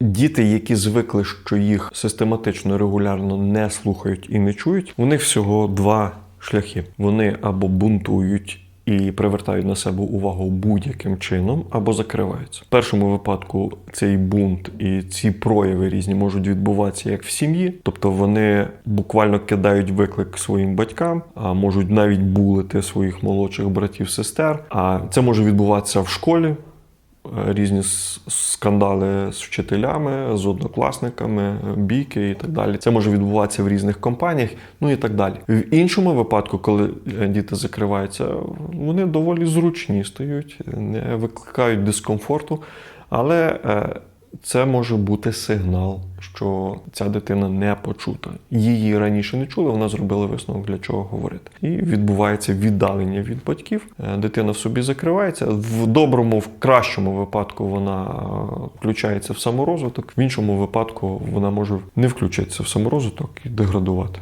Діти, які звикли, що їх систематично регулярно не слухають і не чують, у них всього два шляхи: вони або бунтують. І привертають на себе увагу будь-яким чином або закриваються. В першому випадку цей бунт і ці прояви різні можуть відбуватися як в сім'ї, тобто вони буквально кидають виклик своїм батькам, а можуть навіть булити своїх молодших братів, сестер. А це може відбуватися в школі, різні скандали з вчителями, з однокласниками, бійки і так далі. Це може відбуватися в різних компаніях, ну і так далі. В іншому випадку, коли діти закриваються, вони доволі зручні стають, не викликають дискомфорту, але е, це може бути сигнал, що ця дитина не почута. Її раніше не чули, вона зробила висновок, для чого говорити. І відбувається віддалення від батьків. Е, Дитина в собі закривається. В доброму, в кращому випадку вона е, включається в саморозвиток, в іншому випадку вона може не включитися в саморозвиток і деградувати.